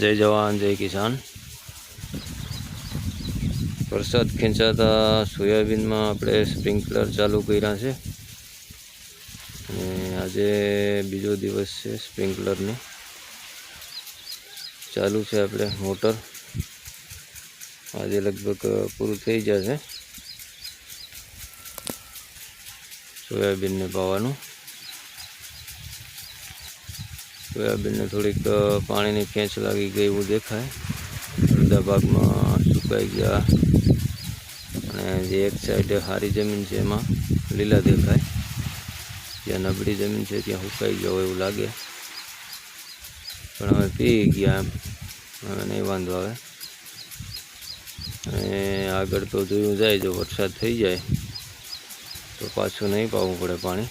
જય જવાન, જય કિસાન. વરસાદ ખેંચાતા સોયાબીનમાં આપણે સ્પ્રિંકલર ચાલુ કર્યા છે. અને આજે બીજો દિવસ છે સ્પ્રિંકલરનો. ચાલુ છે આપણે મોટર. આજે લગભગ પૂરું થઈ જશે. સોયાબીનને પાવાનું. સોયાબીનને થોડીક અ, પાણીની ખેંચ લાગી ગઈ એવું દેખાય અડધા ભાગમાં સુકાઈ ગયા અને જે એક સાઈડ સારી જમીન છે એમાં લીલા દેખાય જ્યાં નબળી જમીન છે ત્યાં સુકાઈ ગયા હોય એવું લાગે પણ હવે પી ગયા એમ હવે નહીં વાંધો આવે અને આગળ તો જોયું જાય જો વરસાદ થઈ જાય તો પાછું નહીં પાવું પડે પાણી